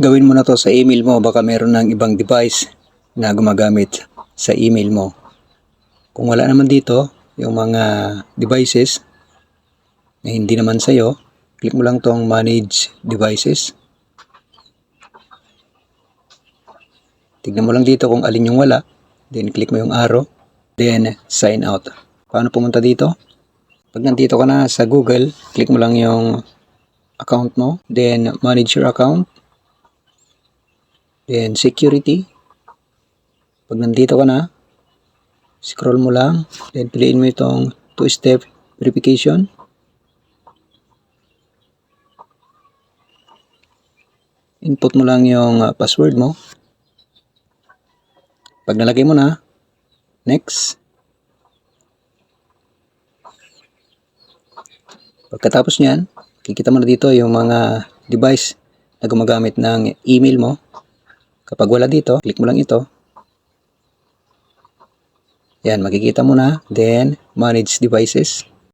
Gawin mo na to sa email mo. Baka meron ng ibang device na gumagamit sa email mo. Kung wala naman dito, yung mga devices na hindi naman sa'yo, click mo lang tong manage devices. Tignan mo lang dito kung alin yung wala. Then click mo yung arrow. Then sign out. Paano pumunta dito? Pag nandito ka na sa Google, click mo lang yung account mo. Then manage your account. Then security. Pag nandito ka na, scroll mo lang. Then piliin mo itong two-step verification. Input mo lang yung uh, password mo. Pag nalagay mo na, next. Pagkatapos niyan, kikita mo na dito yung mga device na gumagamit ng email mo. Kapag wala dito, click mo lang ito. Yan, makikita mo na. Then, manage devices.